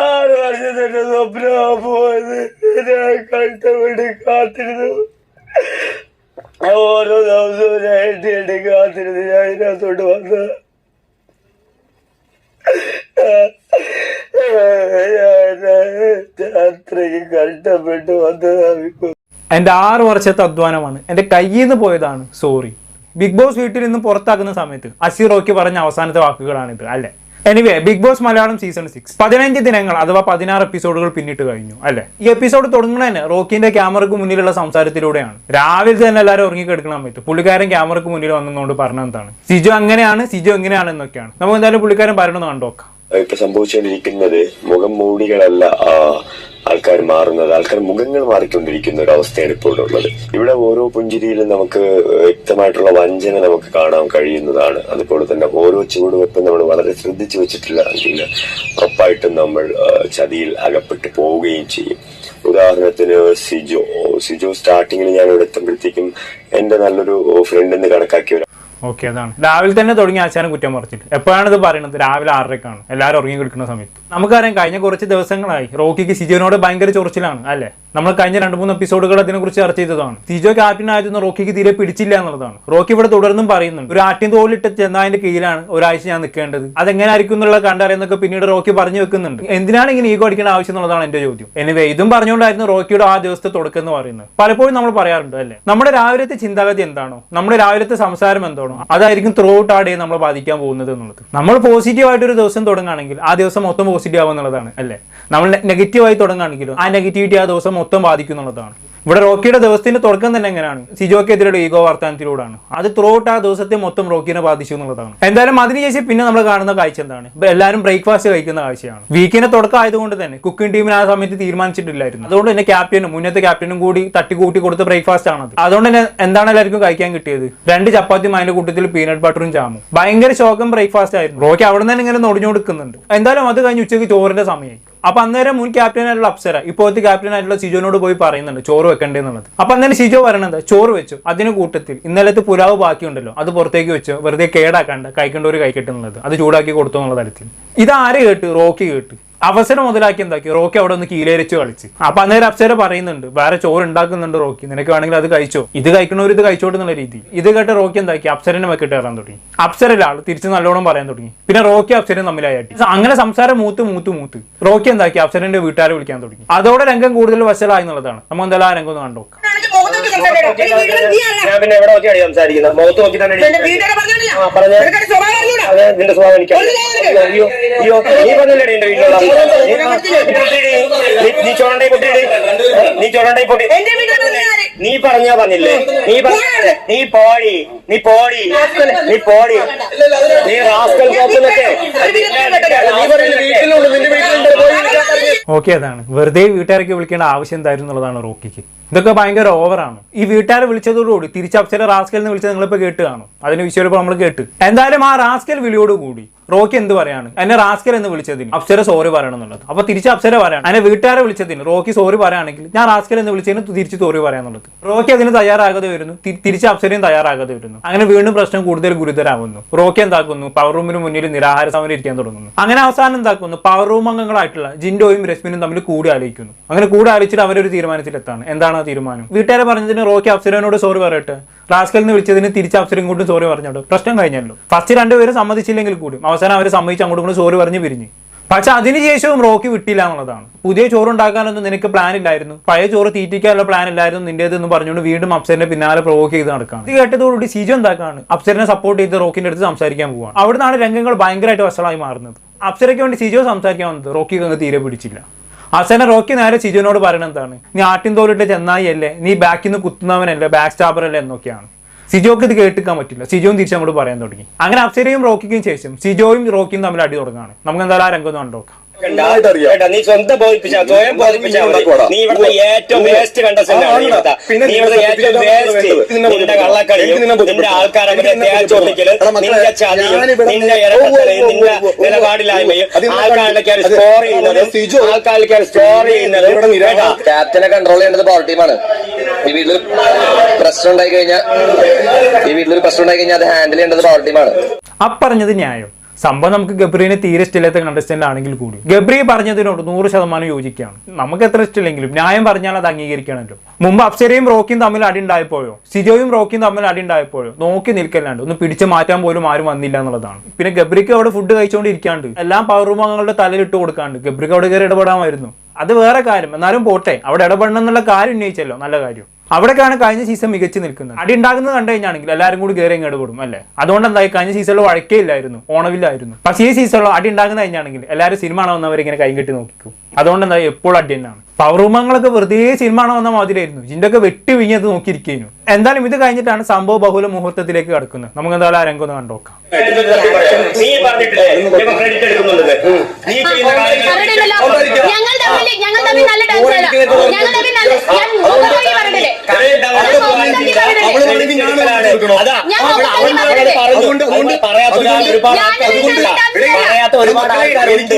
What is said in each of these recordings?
ആറ് സ്വപ്നമാ പോയത്? ഞാൻ കഷ്ടപ്പെട്ട് കാത്തിരുന്നു. ഓരോ ദിവസവും ഞാൻ എണ്ണി എണ്ണി കാത്തിരുന്നു. ഞാൻ ഇതിനകത്തോട്ട് വന്നത് അത്രയ്ക്ക് കഷ്ടപ്പെട്ട് വന്നതാണ് എന്റെ ആറ് വർഷത്തെ അധ്വാനമാണ്. എന്റെ കയ്യിൽ നിന്ന് പോയതാണ്. സോറി ബിഗ് ബോസ് വീട്ടിൽ നിന്നും പുറത്താക്കുന്ന സമയത്ത് അസിറോയ്ക്ക് പറഞ്ഞ അവസാനത്തെ വാക്കുകളാണിത് അല്ലേ? Anyway Big Boss Malayalam season six പതിനഞ്ച് ദിനങ്ങൾ അഥവാ പതിനാറ് എപ്പിസോഡുകൾ പിന്നിട്ട് കഴിഞ്ഞു അല്ലേ? ഈ എപ്പിസോഡ് തുടങ്ങുന്നതന്നെ റോക്കിന്റെ ക്യാമറയ്ക്ക് മുന്നിലുള്ള സംസാരത്തിലൂടെയാണ്. രാവിലെ തന്നെ എല്ലാവരും ഉറങ്ങി കിടക്കണം പറ്റും പുള്ളിക്കാരൻ ക്യാമറയ്ക്ക് മുന്നിൽ വന്നുകൊണ്ട് എന്താണ്? സിജു അങ്ങനെയാണ് സിജു എങ്ങനെയാണ് എന്നൊക്കെയാണ് നമുക്ക് എന്തായാലും പുള്ളിക്കാരൻ പറയണമെന്ന് കണ്ടോക്കാം ഇപ്പൊ സംഭവിച്ചുകൊണ്ടിരിക്കുന്നത് മുഖം മൂടികളല്ല ആൾക്കാർ മാറുന്നത്. ആൾക്കാർ മുഖങ്ങൾ മാറിക്കൊണ്ടിരിക്കുന്ന ഒരു അവസ്ഥയാണ് ഇപ്പോൾ ഉള്ളത്. ഇവിടെ ഓരോ പുഞ്ചിരിയിലും നമുക്ക് വ്യക്തമായിട്ടുള്ള വഞ്ചന നമുക്ക് കാണാൻ കഴിയുന്നതാണ്. അതുപോലെ തന്നെ ഓരോ ചുവടുവെപ്പും നമ്മൾ വളരെ ശ്രദ്ധിച്ചു വെച്ചിട്ടില്ല എങ്കിൽ ഉറപ്പായിട്ടും നമ്മൾ ചതിയിൽ അകപ്പെട്ടു പോവുകയും ചെയ്യും. ഉദാഹരണത്തിന് സിജോ സിജോ സ്റ്റാർട്ടിങ്ങിൽ ഞാൻ ഇവിടെ എത്തുമ്പോഴത്തേക്കും എന്റെ നല്ലൊരു ഫ്രണ്ട് എന്ന് കണക്കാക്കിയ ഓക്കെ അതാണ്. രാവിലെ തന്നെ തുടങ്ങി ആശാനം കുറ്റം പറഞ്ഞിട്ട്. എപ്പോഴാണ് ഇത് പറയുന്നത് രാവിലെ ആറരക്കാണ്. എല്ലാവരും ഉറങ്ങി കിടക്കുന്ന സമയത്ത്. നമുക്കറിയാം കഴിഞ്ഞ കുറച്ച് ദിവസങ്ങളായി റോക്കിക്ക് ശിജുവിനോട് ഭയങ്കര ചൊറിച്ചിലാണ് അല്ലേ? നമ്മൾ കഴിഞ്ഞ രണ്ട് മൂന്ന് എപ്പിസോഡുകൾ അതിനെക്കുറിച്ച് ചർച്ച ചെയ്തതാണ്. തിജോ ക്യാപ്റ്റൻ ആയിരുന്നു റോക്കിക്ക് തീരെ പിടിച്ചില്ല എന്നുള്ളതാണ്. റോക്കി ഇവിടെ തുടർന്നും പറയുന്നുണ്ട്. ഒരു ആട്ടിൻ തോലിട്ട് ചെന്നതിന്റെ കീഴിലാണ് ഒരാഴ്ച ഞാൻ നിൽക്കേണ്ടത്. അതെങ്ങനെ ആയിരിക്കും എന്നുള്ള കണ്ടറിയെന്നൊക്കെ പിന്നീട് റോക്കി പറഞ്ഞു വെക്കുന്നുണ്ട്. എന്തിനാണ് ഇങ്ങനെ ഈഗോ അടിക്കേണ്ട ആവശ്യം എന്നുള്ളതാണ് എന്റെ ചോദ്യം. എനിവേ ഇതും പറഞ്ഞുകൊണ്ടായിരുന്നു റോക്കിയുടെ ആ ദിവസത്തെ തുടക്കം എന്ന് പറയുന്നത്. പലപ്പോഴും നമ്മൾ പറയാറുണ്ട് അല്ലേ? നമ്മുടെ രാവിലത്തെ ചിന്താഗതി എന്താണോ? നമ്മുടെ രാവിലത്തെ സംസാരം എന്താണോ? അതായിരിക്കും ത്രൂ ഔട്ട് ആ ഡേ നമ്മളെ ബാധിക്കാൻ പോകുന്നത് എന്നുള്ളത്. നമ്മൾ പോസിറ്റീവ് ആയിട്ട് ഒരു ദിവസം തുടങ്ങുകയാണെങ്കിൽ ആ ദിവസം മൊത്തം പോസിറ്റീവ് ആവുന്നുള്ളതാണ് അല്ലേ? നമ്മൾ നെഗറ്റീവായി തുടങ്ങുകയാണെങ്കിലും ആ നെഗറ്റിവിറ്റി ആ ദിവസം മൊത്തം ബാധിക്കും എന്നുള്ളതാണ് ഇവിടെ റോക്കിയുടെ ദിവസത്തിന്റെ തുടക്കം തന്നെ എങ്ങനെയാണ്? സിജോക്കെതിരെ ഈഗോ വാർത്താനത്തിലൂടെയാണ്. അത് ത്രൂ ആ ദിവസത്തെ മൊത്തം റോക്കിനെ ബാധിച്ചു എന്നുള്ളതാണ്. എന്തായാലും അതിനുശേഷം പിന്നെ നമ്മൾ കാണുന്ന കാഴ്ച എന്താണ്? ഇപ്പൊ എല്ലാവരും ബ്രേക്ക്ഫാസ്റ്റ് കഴിക്കുന്ന കാഴ്ചയാണ്. വീക്കിന്റെ തുടക്കം ആയതുകൊണ്ട് തന്നെ കുക്കിംഗ് ടീമിന് ആ സമയത്ത് തീരുമാനിച്ചിട്ടില്ലായിരുന്നു. അതുകൊണ്ട് തന്നെ ക്യാപ്റ്റനും മുന്നത്തെ ക്യാപ്റ്റനും കൂടി തട്ടിക്കൂട്ടി കൊടുത്ത ബ്രേക്ക്ഫാസ്റ്റ് ആണത്. അതുകൊണ്ട് തന്നെ എന്താണ് എല്ലാവർക്കും കഴിക്കാൻ കിട്ടിയത്? രണ്ട് ചപ്പാത്തിയും അതിന്റെ കൂട്ടത്തിൽ പീനട്ട് ബട്ടറും ജാമും. ഭയങ്കര ശോകം ബ്രേക്ക്ഫാസ്റ്റ് ആയിരുന്നു. റോക്കി അവിടെ നിന്ന് ഇങ്ങനെ നൊടിഞ്ഞു കൊടുക്കുന്നുണ്ട് എന്തായാലും അത് കഴിഞ്ഞ് ഉച്ചയ്ക്ക് ചോറിന്റെ സമയമായി. അപ്പൊ അന്നേരം മുൻ ക്യാപ്റ്റൻ ആയിട്ടുള്ള അപ്സര ഇപ്പോഴത്തെ ക്യാപ്റ്റൻ ആയിട്ടുള്ള സിജോനോട് പോയി പറയുന്നുണ്ട് ചോറ് വെക്കണ്ടെന്നുള്ളത് അപ്പൊ അന്നേരം സിജോ പറയണത് ചോറ് വെച്ചു. അതിന് കൂട്ടത്തിൽ ഇന്നലത്തെ പുലാവ് ബാക്കിയുണ്ടല്ലോ അത് പുറത്തേക്ക് വെച്ചു വെറുതെ കേടാക്കാണ്ട് കഴിക്കേണ്ടവർ കഴിക്കട്ടെ എന്നുള്ളത് അത് ചൂടാക്കി കൊടുത്തു എന്നുള്ള തരത്തിൽ. ഇത് ആര് കേട്ട്? റോക്കി കേട്ട്. അവസരം മുതലാക്കി എന്താക്കി? റോക്കി അവിടെ ഒന്ന് കീലേരിച്ച് കളിച്ച്. അപ്പൊ അന്നേരം അപ്സര പറയുന്നുണ്ട് വേറെ ചോറ് ഉണ്ടാക്കുന്നുണ്ട് റോക്കി നിനക്ക് വേണമെങ്കിൽ അത് കഴിച്ചോ. ഇത് കഴിക്കണവർ ഇത് കഴിച്ചോട്ട് എന്നുള്ള രീതി. ഇത് കേട്ട് റോക്കി എന്താക്കി? അപ്സരനെ വെക്കിട്ട് കയറാൻ തുടങ്ങി. അപ്സരല്ല ആൾ തിരിച്ച് നല്ലോണം പറയാൻ തുടങ്ങി. പിന്നെ റോക്കി അപ്സരയും തമ്മിലായി അങ്ങനെ സംസാരം മൂത്ത് മൂത്ത് മൂത്ത് റോക്കി എന്താക്കി? അപ്സരന്റെ വീട്ടുകാരെ വിളിക്കാൻ തുടങ്ങി. അതോടെ രംഗം കൂടുതൽ വശലായി എന്നുള്ളതാണ്. നമ്മൾ എന്തായാലും ആ രംഗം ഒന്ന് കണ്ടു. ഞാൻ പിന്നെ എവിടെ നോക്കിയാണ് സംസാരിക്കുന്നത്? മുഖത്ത് നോക്കി തന്നെ ആ, പറഞ്ഞേ. അതെ നിന്റെ സ്വഭാവം എനിക്ക് അയ്യോ അയ്യോ നീ പറഞ്ഞല്ലേ എന്റെ വീട്ടിലുള്ള നീ. നീ- നീ ചോടണ്ടേ പൊട്ടിയിടി. നീ ചോടണ്ടേ പൊട്ടി നീ പറഞ്ഞാ പറഞ്ഞില്ലേ? നീ പറഞ്ഞ നീ പോടി. നീ പോടി. നീ പോടി. നീ റാസ്കൽ നീ പറഞ്ഞില്ലേ വീട്ടിലുണ്ട്. നിന്റെ വീട്ടിലുണ്ട്. പോയി. ഓക്കെ അതാണ്. വെറുതെ വീട്ടുകാരൊക്കെ വിളിക്കേണ്ട ആവശ്യം എന്തായിരുന്നു എന്നുള്ളതാണ് റോക്കിക്ക്. ഇതൊക്കെ ഭയങ്കര ഓവറാണ്. ഈ വീട്ടുകാരെ വിളിച്ചതോടുകൂടി തിരിച്ച് അപ്സര റാസ്കൽ എന്ന് വിളിച്ചത് നിങ്ങളിപ്പോൾ കേട്ട് കാണും. അതിന് വിഷയം നമ്മൾ കേട്ട്. എന്തായാലും ആ റാസ്കൽ വിളിയോടുകൂടി റോക്കി എന്ത് പറയാണ്? എന്നെ റാസ്കർ എന്ന് വിളിച്ചതിന്. അപ്സര സോറി പറയണം എന്നുള്ളത് അപ്പൊ തിരിച്ച് അപ്സര പറയാണ്. എന്നെ വീട്ടുകാരെ വിളിച്ചതിന്. റോക്കി സോറി പറയുകയാണെങ്കിൽ ഞാൻ റാസ്കർ എന്ന് വിളിച്ചതിന് തിരിച്ച് സോറി പറയാന്നുള്ളത്. റോക്കി അതിന് തയ്യാറാകാതെ വരുന്നു. തിരിച്ച് അപ്സരയും തയ്യാറാകാതെ വരുന്നു. അങ്ങനെ വീണ്ടും പ്രശ്നം കൂടുതൽ ഗുരുതരാകുന്നു റോക്കി എന്താക്കുന്നു? പവർ റൂമിന് മുന്നിൽ നിരാഹാര സമരം ഇരിക്കാൻ തുടങ്ങുന്നു. അങ്ങനെ അവസാനം എന്താക്കുന്നു? പവർ റൂം അംഗങ്ങളായിട്ടുള്ള ജിൻഡോയും രശ്മിനും തമ്മിൽ കൂടി ആലോചിക്കുന്നു. അങ്ങനെ കൂടി ആലോചിച്ചിട്ട് അവരൊരു തീരുമാനത്തിലെത്താണ്. എന്താണ് ആ തീരുമാനം? വീട്ടുകാരെ പറഞ്ഞതിന് റോക്കി അപ്സരനോട് സോറി പറയട്ടെ? റാസ്കൽ എന്ന് വിളിച്ചതിന് തിരിച്ച് അപ്സരം കൂട്ടും സോറി പറഞ്ഞോട്ട് പ്രശ്നം കഴിഞ്ഞല്ലോ. ഫസ്റ്റ് രണ്ടുപേരും സമ്മതിച്ചില്ലെങ്കിൽ കൂടും അവസാനം അവർ സമ്മതിച്ച് അങ്ങോട്ടും കൂടെ സോറി പറഞ്ഞ് പിരിഞ്ഞ്. പക്ഷെ അതിനുശേഷവും റോക്കി വിട്ടില്ല എന്നുള്ളതാണ്. പുതിയ ചോറ് ഉണ്ടാക്കാനൊന്നും നിനക്ക് പ്ലാൻ ഇല്ലായിരുന്നു. പഴയ ചോറ് തീറ്റിക്കാനുള്ള പ്ലാൻ ഇല്ലായിരുന്നു നിന്റേത് എന്ന് പറഞ്ഞുകൊണ്ട് വീണ്ടും അപ്സരന്റെ പിന്നാലെ പ്രൊവോക്ക് ചെയ്ത് നടക്കാണ്. ഇത് കേട്ടതോടുകൂടി സീജോ എന്താക്കാണ്? അപ്സരനെ സപ്പോർട്ട് ചെയ്ത് റോക്കിന്റെ അടുത്ത് സംസാരിക്കാൻ പോവാണ്. അവിടുന്നാണ് രംഗങ്ങൾ ഭയങ്കരമായിട്ട് വഷളായി മാറുന്നത്. അപ്സരയ്ക്ക് വേണ്ടി സിജോ സംസാരിക്കാൻ വന്നത്? റോക്കി അങ്ങ് തീരെ പിടിച്ചില്ല. അവസാനം റോക്കി നേരെ ചിജുവിനോട് പറയുന്നത് എന്താണ്? നീ ആട്ടിൻ തോലിട്ട് ചെന്നായി അല്ലേ നീ ബാക്കിൽ നിന്ന് കുത്തുന്നവനല്ലേ? ബാക്ക് സ്റ്റാബർ അല്ലേ? എന്നൊക്കെയാണ്. സിജോക്ക് ഇത് കേട്ടിക്കാൻ പറ്റില്ല. സിജോയും തിരിച്ച് അങ്ങോട്ട് പറയാൻ തുടങ്ങി. അങ്ങനെ അപ്സരയും റോക്കിക്കും ശേഷം സിജോയും റോക്കിയും തമ്മിൽ അടി തുടങ്ങാണ് നമുക്ക് എന്തായാലും ആ രംഗം കണ്ടോക്കാം നീ സ്വന്തം ബോധിപ്പിച്ചാ സ്വയം ബോധിപ്പിച്ചാ. നീ ഇവിടുത്തെ ഏറ്റവും. വേസ്റ്റ് കണ്ട ആ, നീ. ഇവിടുത്തെ. ഏറ്റവും വേസ്റ്റ് നിന്റെ. കള്ളക്കളിയും നിന്റെ ആൾക്കാരെ തേച്ചൊട്ടിക്കൽ നിന്റെ ചതിയും നിന്റെ ഇരട്ടത്തലയും നിന്റെ നിലപാടില്ലായ്മയും ആൾക്കാരിലേക്ക് സ്റ്റോർ ചെയ്യുന്നതും ആൾക്കാരിലേക്ക് സ്കോർ ചെയ്യുന്നതും ക്യാപ്റ്റനെ കൺട്രോൾ ചെയ്യേണ്ടത് പവർ ടീമാണ് ഈ വീട്ടിൽ പ്രശ്നം ഉണ്ടായി കഴിഞ്ഞാൽ ഈ വീട്ടിൽ പ്രശ്നം ഉണ്ടായി കഴിഞ്ഞാൽ അത് ഹാൻഡിൽ ചെയ്യേണ്ടത് പവർ ടീമാണ് അപ്പറഞ്ഞത് ന്യായം സംഭവം നമുക്ക് ഗബ്രീനെ തീരെ ഇഷ്ടമില്ലാത്ത കണ്ടസ്റ്റന്റ് ആണെങ്കിൽ കൂടി. ഗബ്രി പറഞ്ഞതിനോട് നൂറ് ശതമാനം യോജിക്കുകയാണ്. നമുക്ക് എത്ര ഇഷ്ടമില്ലെങ്കിലും ന്യായം പറഞ്ഞാൽ അത് അംഗീകരിക്കണമല്ലോ. മുമ്പ് അപ്സരയും റോക്കിയും തമ്മിൽ അടി ഉണ്ടായപ്പോഴോ സിജോയും റോക്കിയും തമ്മിൽ അടി ഉണ്ടായപ്പോഴോ നോക്കി നിൽക്കല്ലാണ്ട് ഒന്ന് പിടിച്ചു മാറ്റാൻ പോലും ആരും വന്നില്ല എന്നുള്ളതാണ്. പിന്നെ ഗബ്രിക്ക് അവിടെ ഫുഡ് കഴിച്ചുകൊണ്ടിരിക്കാണ്ട് എല്ലാം പവർ റൂമങ്ങളുടെ തലയിലിട്ട് കൊടുക്കാണ്ട് ഗബ്രിക്ക് അവിടെ കയറി ഇടപെടാമായിരുന്നു. അത് വേറെ കാര്യം. എന്നാലും പോട്ടെ അവിടെ ഇടപെടണം എന്നുള്ള കാര്യം ഉന്നയിച്ചല്ലോ. നല്ല കാര്യം. അവിടേക്കാണ് കഴിഞ്ഞ സീസൺ മികച്ച് നിൽക്കുന്നത്. അടി ഉണ്ടാകുന്നത് കണ്ടു കഴിഞ്ഞാണെങ്കിൽ എല്ലാവരും കൂടി കയറി ഇങ്ങോട്ട് അല്ലേ? അതുകൊണ്ട് എന്തായി കഴിഞ്ഞ സീസണിൽ വഴക്കേ ഇല്ലായിരുന്നു ഓണവില്ലായിരുന്നു. പക്ഷേ ഈ സീസണിൽ അടി ഉണ്ടാകുന്ന കഴിഞ്ഞാണെങ്കിൽ എല്ലാവരും സിനിമ ആണോ ഇങ്ങനെ കൈ കെട്ടി നോക്കിക്കും. അതുകൊണ്ട് എന്താ എപ്പോഴും അടി തന്നെയാണ് വെറുതെ സിനിമ ആണോ വന്ന മാതിരിയായിരുന്നു. ഇതിന്റെ ഒക്കെ വെട്ടി വിഞ്ഞത് നോക്കിയിരിക്കുന്നു എന്തായാലും ഇത് കഴിഞ്ഞിട്ടാണ് സംഭവ ബഹുല മുഹൂർത്തത്തിലേക്ക് കടക്കുന്നത്. നമുക്ക് എന്തായാലും ആ രംഗം ഒന്ന് കണ്ടോക്കാം പറയാത്ത ഒരുപാട് ആൾക്കാരുണ്ട്.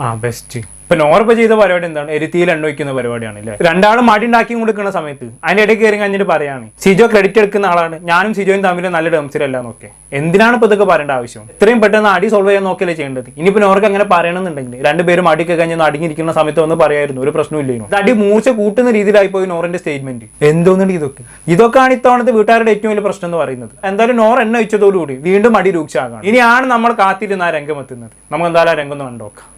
ആ ബെസ്റ്റ് ഇപ്പൊ നോർപ്പ ചെയ്ത പരിപാടി എന്താണ്? എരുത്തിയിൽ എണ്ണ വയ്ക്കുന്ന പരിപാടിയാണ് അല്ലേ? രണ്ടാളും മടി ഉണ്ടാക്കി കൊടുക്കുന്ന സമയത്ത് അതിന്റെ ഇടയ്ക്ക് കയറി കഴിഞ്ഞിട്ട് പറയാണ് സിജോ ക്രെഡിറ്റ് എടുക്കുന്ന ആളാണ് ഞാനും സിജോയും തമ്മിൽ നല്ല ടേംസിലല്ല എന്നൊക്കെ. എന്തിനാണ് ഇപ്പൊ ഇതൊക്കെ പറയേണ്ട ആവശ്യം? ഇത്രയും പെട്ടെന്ന് അടി സോൾവ് ചെയ്യാൻ നോക്കിയല്ലേ ചെയ്യേണ്ടത്? ഇനിയിപ്പോ നോർക്ക് അങ്ങനെ പറയണമെന്നുണ്ടെങ്കിൽ രണ്ടുപേരും അടിയൊക്കെ കഴിഞ്ഞ് അടങ്ങിയിരിക്കുന്ന സമയത്ത് ഒന്ന് പറയായിരുന്നു ഒരു പ്രശ്നമില്ലായിരുന്നു ഇത് അടി മൂർച്ച കൂട്ടുന്ന രീതിയിലായി പോയി നോറിന്റെ സ്റ്റേറ്റ്മെന്റ് എന്തോന്നുണ്ട് ഇതൊക്കെ? ഇതൊക്കെയാണ് ഇത്തവണത്തെ വീട്ടുകാരുടെ ഏറ്റവും വലിയ പ്രശ്നം എന്ന് പറയുന്നത്. എന്തായാലും നോർ എണ്ണ വെച്ചതോടുകൂടി വീണ്ടും അടി രൂക്ഷമാകാണ്. ഇനിയാണ് നമ്മൾ കാത്തിരുന്ന ആ രംഗം എത്തുന്നത്. നമുക്ക് എന്തായാലും ആ രംഗം ഒന്ന് കണ്ടോക്കാം.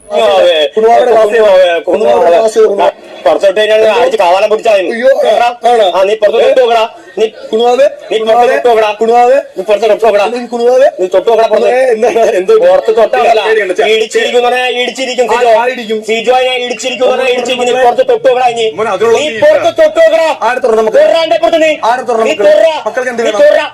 പുറത്തോട്ട് അടിച്ച് കാവാലം ആ, നീ പുറത്തോട്ട് തൊട്ട് നോക്കടാ. നീ കുണുവാവേ നീ പുറത്തോട്ട് തൊട്ട് നോക്കടാ. കുണുവാവേ നീ പുറത്ത് നോക്കടാ. കുണുവാവേ നീ തൊട്ട് നോക്കടാ പുറത്ത്. എന്തോ? പുറത്ത് ചെ- ഇടിച്ചിരിക്കും ഇടിച്ചിരിക്കും സിജോ. അതിനെ ഇടിച്ചിരിക്കും ഇടിച്ചിരിക്കും. നീ പുറത്ത് തൊട്ട് നോക്കടാ ഇനി. നീ പുറത്ത് തൊട്ട് നോക്കടാ. എന്റെ പുറത്ത് നീ. നീ തൊറ നീ വേണം?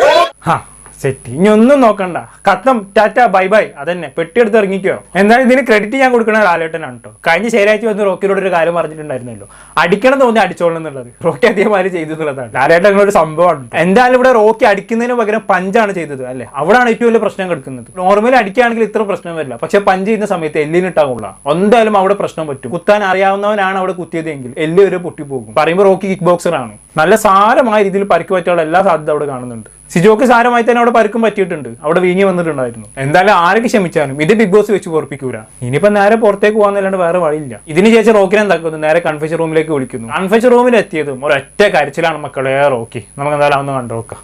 തൊടാ. സെറ്റ്. ഇനി ഒന്നും നോക്കണ്ട. കത്തം ടാറ്റ ബൈ ബൈ. അതന്നെ. പെട്ടിയെടുത്ത് ഇറങ്ങിക്കോ. എന്തായാലും ഇതിന് ക്രെഡിറ്റ് ഞാൻ കൊടുക്കണ ലാലേട്ടനാണ് കേട്ടോ കഴിഞ്ഞ ശനിയാഴ്ച വന്ന് റോക്കിയോട് ഒരു കാര്യം പറഞ്ഞിട്ടുണ്ടായിരുന്നല്ലോ. അടിക്കണം തോന്നി അടിച്ചോളണം എന്നുള്ളത്. റോക്കി അതേമാതിരി ചെയ്തു എന്നുള്ളതാണ് ലാലേട്ടൻ അങ്ങനെ ഒരു സംഭവമാണ് എന്തായാലും ഇവിടെ റോക്കി അടിക്കുന്നതിന് പകരം പഞ്ചാണ് ചെയ്തത് അല്ലെ? അവിടെയാണ് ഏറ്റവും വലിയ പ്രശ്നം കിടക്കുന്നത്. നോർമലി അടിക്കുകയാണെങ്കിൽ ഇത്ര പ്രശ്നം വരില്ല. പക്ഷെ പഞ്ച് ചെയ്യുന്ന സമയത്ത് എല്ലിനിട്ടാകുള്ള എന്തായാലും അവിടെ പ്രശ്നം പറ്റും. കുത്താൻ അറിയാവുന്നവനാണ് അവിടെ കുത്തിയതെങ്കിൽ എല്ല് വരെ പൊട്ടിപ്പോകും. പറയുമ്പോൾ റോക്കി കിക്ക് ബോക്സർ ആണ്. നല്ല സാരമായ രീതിയിൽ പരിക്ക് പറ്റാനുള്ള എല്ലാ സാധ്യത അവിടെ കാണുന്നുണ്ട്. സിജോക്ക് സാരമായി തന്നെ അവിടെ പരുക്കും പറ്റിയിട്ടുണ്ട്. അവിടെ വീങ്ങി വന്നിട്ടുണ്ടായിരുന്നു. എന്തായാലും ആരൊക്കെ ക്ഷമിച്ചാലും ഇത് ബിഗ് ബോസ് വെച്ച് ഓർപ്പിക്കൂല ഇനിയിപ്പോ നേരെ പുറത്തേക്ക് പോകാന്നല്ലാണ്ട് വേറെ വഴിയില്ല. ഇതിന് ശേഷം റോക്കിനെ എന്താക്കുന്നു നേരെ കൺഫ്യൂഷൻ റൂമിലേക്ക് വിളിക്കുന്നു. കൺഫ്യൂഷൻ റൂമിൽ എത്തിയതും ഒരൊറ്റ കരച്ചിലാണ് മക്കളെ. റോക്കി നമുക്ക് എന്തായാലും ഒന്ന് കണ്ടു നോക്കാം.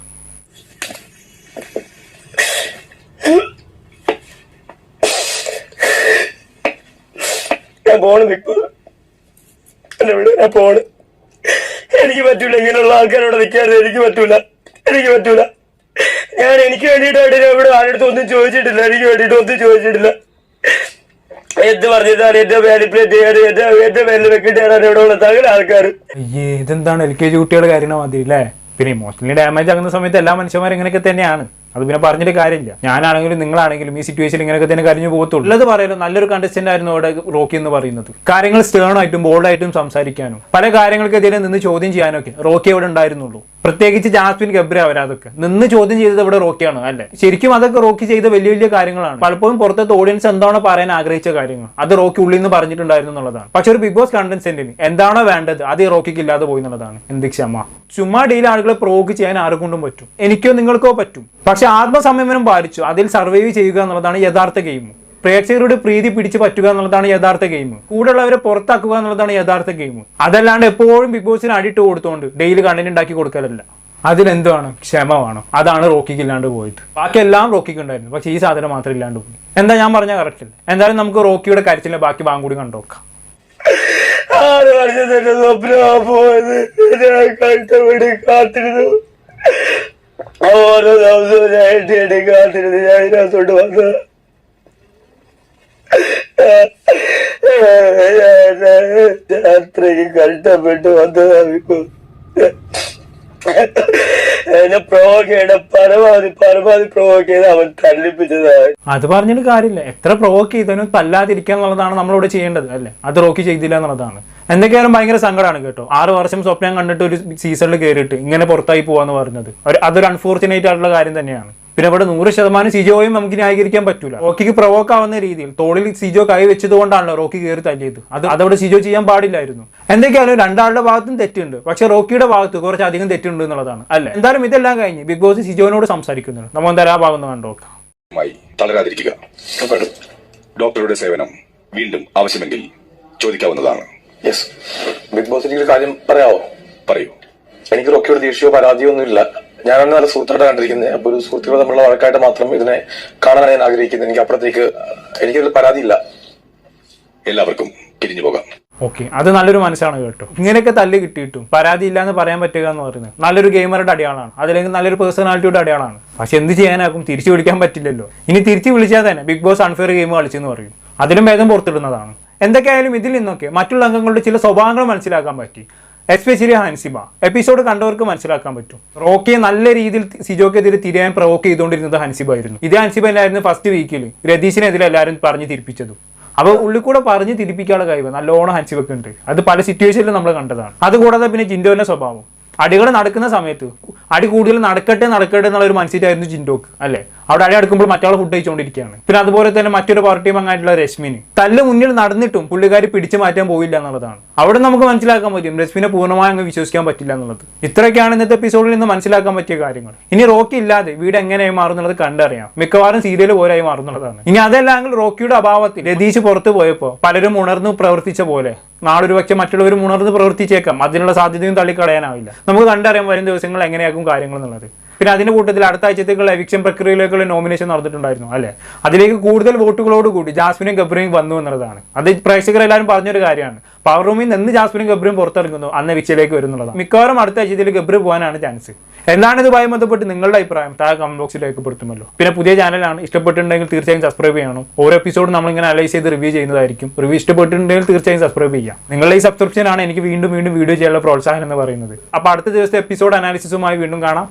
ഞാൻ പോണ് നിൽക്കൂ എന്നെ വിട് ഞാൻ പോണ്. എനിക്ക് പറ്റൂല ഇങ്ങനെയുള്ള ആൾക്കാരോട് നിൽക്കാറ് എനിക്ക് പറ്റൂല. എനിക്ക് പറ്റൂല. ഞാൻ എനിക്ക് വേണ്ടിയിട്ടായിട്ട് ഞാൻ ഇവിടെ ആരുടെ ഒന്നും ചോദിച്ചിട്ടില്ല. എനിക്ക് വേണ്ടിയിട്ട് ഒന്നും ചോദിച്ചിട്ടില്ല. എന്ത് പറഞ്ഞിട്ടാണ് എന്റെ മാനിപ്പുലേറ്റ് ചെയ്യാനും എന്റെ എന്റെ മേലിൽ വെക്കിട്ടാണ് ഇവിടെ ഉള്ള സകല ആൾക്കാർ ഇതെന്താണ്? എൽ കെ ജി കുട്ടികളുടെ കാര്യങ്ങൾ മതി അല്ലേ? പിന്നെ ഇമോഷണലി ഡാമേജ് ആകുന്ന സമയത്ത് എല്ലാ മനുഷ്യന്മാരും ഇങ്ങനെയൊക്കെ തന്നെയാണ്. അത് പിന്നെ പറഞ്ഞിട്ട് കാര്യമില്ല. ഞാനാണെങ്കിലും നിങ്ങളാണെങ്കിലും ഈ സിറ്റുവേഷനിൽ ഇങ്ങനെയൊക്കെ തന്നെ കരിഞ്ഞു പോകത്തുള്ളൂ. ഉള്ളത് പറയുന്നത് നല്ലൊരു കണ്ടസ്റ്റന്റ് ആയിരുന്നു അവിടെ റോക്കി എന്ന് പറയുന്നത്. കാര്യങ്ങൾ സ്റ്റേൺ ആയിട്ടും ബോൾഡായിട്ടും സംസാരിക്കാനും പല കാര്യങ്ങൾക്കെതിരെ നിന്ന് ചോദ്യം ചെയ്യാനൊക്കെ റോക്കി അവിടെ ഉണ്ടായിരുന്നുള്ളൂ. പ്രത്യേകിച്ച് ജാസ്മിൻ ഗബ്ര അവരാതൊക്കെ നിന്ന് ചോദ്യം ചെയ്തത് ഇവിടെ റോക്കിയാണ് അല്ലെ? ശരിക്കും അതൊക്കെ റോക്കി ചെയ്ത വലിയ വലിയ കാര്യങ്ങളാണ്. പലപ്പോഴും പുറത്തത്തെ ഓഡിയൻസ് എന്താണോ പറയാൻ ആഗ്രഹിച്ച കാര്യങ്ങൾ? അത് റോക്കി ഉള്ളിൽ നിന്ന് പറഞ്ഞിട്ടുണ്ടായിരുന്നു എന്നുള്ളതാണ്. പക്ഷെ ഒരു ബിഗ് ബോസ് കണ്ടസ്റ്റന്റിന് എന്താണോ വേണ്ടത് അത് റോക്കിക്ക് ഇല്ലാതെ പോയി എന്നുള്ളതാണ്. എന്ത് ക്ഷമ. ചുമ്മാ ഡീൽ ആളുകളെ പ്രോക്ക് ചെയ്യാൻ ആർക്കൊണ്ടും പറ്റും. എനിക്കോ നിങ്ങൾക്കോ പറ്റും. പക്ഷെ ആത്മസംയമനം പാലിച്ചു. അതിൽ സർവൈവ് ചെയ്യുക എന്നുള്ളതാണ് യഥാർത്ഥ ഗെയിം പ്രേക്ഷകരുടെ പ്രീതി പിടിച്ചു പറ്റുക എന്നുള്ളതാണ് യഥാർത്ഥ ഗെയിം കൂടെയുള്ളവരെ പുറത്താക്കുക എന്നുള്ളതാണ് യഥാർത്ഥ ഗെയിം അതല്ലാണ്ട് എപ്പോഴും ബിഗ് ബോസിന് അടിട്ട് കൊടുത്തോണ്ട് ഡെയിലി കണ്ടന്റ് ഉണ്ടാക്കി കൊടുക്കലല്ല. അതിലെന്താണ് ക്ഷമ വേണം. അതാണ് റോക്കിക്ക് ഇല്ലാണ്ട് പോയത്. ബാക്കി എല്ലാം റോക്കിക്ക് ഉണ്ടായിരുന്നു. പക്ഷേ ഈ സാധനം മാത്രം ഇല്ലാണ്ട് പോയി. എന്താ ഞാൻ പറഞ്ഞ കറക്റ്റ് എന്തായാലും നമുക്ക് റോക്കിയുടെ കരച്ചിലെ ബാക്കി ഭാഗം കൂടി കണ്ടുനോക്കാം കാത്തിരുന്നു. ഓരോ ദിവസവും ഞാൻ കാത്തിരുന്നു. ഞാൻ ഇതിനകത്തോട്ട് വന്നത്. ഞാൻ അത്രയ്ക്ക് കഷ്ടപ്പെട്ട് വന്നതാ എന്നെ പ്രൊവോക്ക് ചെയ്യണ പരമാവധി പരമാവധി പ്രൊവോക്ക് ചെയ്ത് അവൻ അത് പറഞ്ഞിട്ട് കാര്യമില്ല. എത്ര പ്രൊവോക്ക് ചെയ്തതിനും തല്ലാതിരിക്കുക എന്നുള്ളതാണ് നമ്മളിവിടെ ചെയ്യേണ്ടത് അല്ലേ? അത് റോക്കി ചെയ്തില്ല എന്നുള്ളതാണ്. എന്തൊക്കെയാലും ഭയങ്കര സങ്കടമാണ് കേട്ടോ. ആറ് വർഷം സ്വപ്നം കണ്ടിട്ട് ഒരു സീസണിൽ കയറിയിട്ട് ഇങ്ങനെ പുറത്തായി പോവാന്ന് പറഞ്ഞത്. അതൊരു അൺഫോർച്ചുനേറ്റ് ആയിട്ടുള്ള കാര്യം തന്നെയാണ്. പിന്നെ ഇവിടെ നൂറ് ശതമാനം സിജോയും നമുക്ക് ന്യായീകരിക്കാൻ പറ്റൂല. റോക്കിക്ക് പ്രൊവോക്ക് ആവുന്ന രീതിയിൽ തോളിൽ സിജോ കൈ വെച്ചത് കൊണ്ടാണല്ലോ റോക്കി കയറി തല്ലിയത്. അത് അതവിടെ സിജോ ചെയ്യാൻ പാടില്ലായിരുന്നു. എന്തൊക്കെയായാലും രണ്ടാളുടെ ഭാഗത്തും തെറ്റുണ്ട്. പക്ഷെ റോക്കിയുടെ ഭാഗത്ത് കുറച്ച് അധികം തെറ്റുണ്ട് എന്നുള്ളതാണ്. അല്ലേ? എന്തായാലും ഇതെല്ലാം കഴിഞ്ഞ് ബിഗ് ബോസ് സിജോനോട് സംസാരിക്കുന്നുണ്ട്. നമ്മൾ എന്തായാലും ആ ഭാഗം കണ്ടു തളരാതിരിക്കുക. ഡോക്ടറുടെ സേവനം വീണ്ടും ആവശ്യമെങ്കിൽ ചോദിക്കാവുന്നതാണ്. യെസ് ബിഗ് ബോസ് കാര്യം പറയാവോ? പറയൂ. എനിക്ക് റോക്കിയുടെ ദേഷ്യമോ പരാതിയോ ഒന്നുമില്ല ഞാനാണ് നല്ല സുഹൃത്തായിട്ട് കണ്ടിരിക്കുന്നത് അപ്പൊ ഒരു സുഹൃത്തുക്കൾ തമ്മിലുള്ള വഴക്കായിട്ട് മാത്രം ഇതിനെ കാണാനാണ് ഞാൻ ആഗ്രഹിക്കുന്നത് എനിക്ക് അപ്പുറത്തേക്ക് എനിക്കൊരു പരാതിയില്ല. എല്ലാവർക്കും പിരിഞ്ഞു പോകാം. ഓക്കെ. അത് നല്ലൊരു മനസ്സാണ് കേട്ടോ. ഇങ്ങനെയൊക്കെ തല്ല് കിട്ടിയിട്ടും പരാതി ഇല്ല എന്ന് പറയാൻ പറ്റുക എന്ന് പറയുന്നത് നല്ലൊരു ഗെയിമറുടെ അടയാളാണ് അതല്ലെങ്കിൽ നല്ലൊരു പേഴ്സണാലിറ്റിയുടെ അടയാളാണ് പക്ഷെ എന്ത് ചെയ്യാനാക്കും? തിരിച്ചു വിളിക്കാൻ പറ്റില്ലല്ലോ. ഇനി തിരിച്ചു വിളിച്ചാൽ തന്നെ ബിഗ് ബോസ് അൺഫെയർ ഗെയിം കളിച്ചെന്ന് പറയും. അതിലും വേഗം പുറത്തിടുന്നതാണ്. എന്തൊക്കെയായാലും ഇതിൽ നിന്നൊക്കെ മറ്റുള്ള അംഗങ്ങളുടെ ചില സ്വഭാവങ്ങൾ മനസ്സിലാക്കാൻ പറ്റി. എസ്പെഷ്യലി ഹൻസിബ എപ്പിസോഡ് കണ്ടവർക്ക് മനസ്സിലാക്കാൻ പറ്റും. റോക്കിയെ നല്ല രീതിയിൽ സിജോക്കെതിരെ തിരിയാൻ പ്രവോക്ക് ചെയ്തുകൊണ്ടിരുന്നത് ഹൻസിബ ആയിരുന്നു. ഇതേ ഹൻസിബ അല്ലായിരുന്നു ഫസ്റ്റ് വീക്കിൽ രതീഷിനെതിരെ എല്ലാവരും പറഞ്ഞു തിരിപ്പിച്ചതും. അപ്പൊ ഉള്ളിൽ കൂടെ പറഞ്ഞ് തിരിപ്പിക്കാനുള്ള കഴിവ് നല്ലോണം ഹൻസിബൊക്കെ ഉണ്ട്. അത് പല സിറ്റുവേഷനിലും നമ്മൾ കണ്ടതാണ്. അതുകൂടാതെ പിന്നെ ജിൻഡോന്റെ സ്വഭാവം. അടികൾ നടക്കുന്ന സമയത്ത് അടി കൂടുതൽ നടക്കട്ടെ നടക്കട്ടെ എന്നുള്ള ഒരു മനസ്സിലായിരുന്നു ജിൻഡോക്ക് അല്ലേ? അവിടെ അടി അടുക്കുമ്പോൾ മറ്റാൾ ഫുഡ് കഴിച്ചുകൊണ്ടിരിക്കുകയാണ് പിന്നെ അതുപോലെ തന്നെ മറ്റൊരു പാർട്ടി അങ്ങായിട്ടുള്ള രശ്മിന്. തല്ല് മുന്നിൽ നടന്നിട്ടും പുള്ളിക്കാരി പിടിച്ചു മാറ്റാൻ പോയില്ല എന്നുള്ളതാണ്. അവിടെ നമുക്ക് മനസ്സിലാക്കാൻ പറ്റും രശ്മിനെ പൂർണമായി അങ്ങ് വിശ്വസിക്കാൻ പറ്റില്ല എന്നുള്ളത്. ഇത്രയൊക്കെയാണ് ഇന്നത്തെ എപ്പിസോഡിൽ നിന്ന് മനസ്സിലാക്കാൻ പറ്റിയ കാര്യങ്ങൾ. ഇനി റോക്കി ഇല്ലാതെ വീട് എങ്ങനെയായി മാറുന്നുള്ളത് കണ്ടറിയാം മിക്കവാറും സീരിയൽ പോലെയായി മാറുന്നുള്ളതാണ് ഇനി അതല്ലെങ്കിൽ റോക്കിയുടെ അഭാവത്തിൽ രതീഷ് പുറത്തു പോയപ്പോൾ പലരും ഉണർന്നു പ്രവർത്തിച്ച പോലെ നാളൊരു പക്ഷെ മറ്റുള്ളവരും ഉണർന്ന് പ്രവർത്തിച്ചേക്കാം. അതിനുള്ള സാധ്യതയും തള്ളിക്കളയാനാവില്ല. നമുക്ക് കണ്ടറിയാം വരും ദിവസങ്ങൾ എങ്ങനെയാക്കും കാര്യങ്ങൾ എന്നുള്ളത്. പിന്നെ അതിന്റെ കൂട്ടത്തിൽ അടുത്ത ആഴ്ചത്തേക്കുള്ള എവിക്ഷൻ പ്രക്രിയയിലേക്കുള്ള നോമിനേഷൻ നടന്നിട്ടുണ്ടായിരുന്നു അല്ലേ? അതിലേക്ക് കൂടുതൽ വോട്ടുകളോട് കൂടി ജാസ്മിനും ഗബ്രിയും വന്നു എന്നുള്ളതാണ്. അത് പ്രേക്ഷകർ എല്ലാവരും പറഞ്ഞൊരു കാര്യമാണ്. പവർ റൂമിൽ നിന്ന് ജാസ്മിനും ഗബ്രിയും പുറത്തിറങ്ങുന്നു അന്ന് വിച്ചയിലേക്ക് വരുന്നുള്ളതാണ് മിക്കവാറും അടുത്ത ആഴ്ചയിൽ ഗബ്രി പോകാനാണ് ചാൻസ് എന്താണ് ഇതുമായി ബന്ധപ്പെട്ട് നിങ്ങളുടെ അഭിപ്രായം താഴെ കമന്റ് ബോക്സിൽ രേഖപ്പെടുത്തുമല്ലോ. പിന്നെ പുതിയ ചാനലാണ് ഇഷ്ടപ്പെട്ടിട്ടുണ്ടെങ്കിൽ തീർച്ചയായും സബ്സ്ക്രൈബ് ചെയ്യണം. ഓരോ എപ്പിസോഡ് നമ്മളിങ്ങനെ അനലൈസ് ചെയ്ത് റിവ്യൂ ചെയ്യുന്നതായിരിക്കും. റിവ്യൂ ഇഷ്ടപ്പെട്ടിട്ടുണ്ടെങ്കിൽ തീർച്ചയായും സബ്സ്ക്രൈബ് ചെയ്യാം. നിങ്ങളുടെ ഈ സബ്സ്ക്രിപ്ഷനാണ് എനിക്ക് വീണ്ടും വീണ്ടും വീഡിയോ ചെയ്യാനുള്ള പ്രോത്സാഹനം എന്ന് പറയുന്നത്. അപ്പോൾ അടുത്ത ദിവസത്തെ എപ്പിസോഡ് അനാലിസിസുമായി വീണ്ടും കാണാം.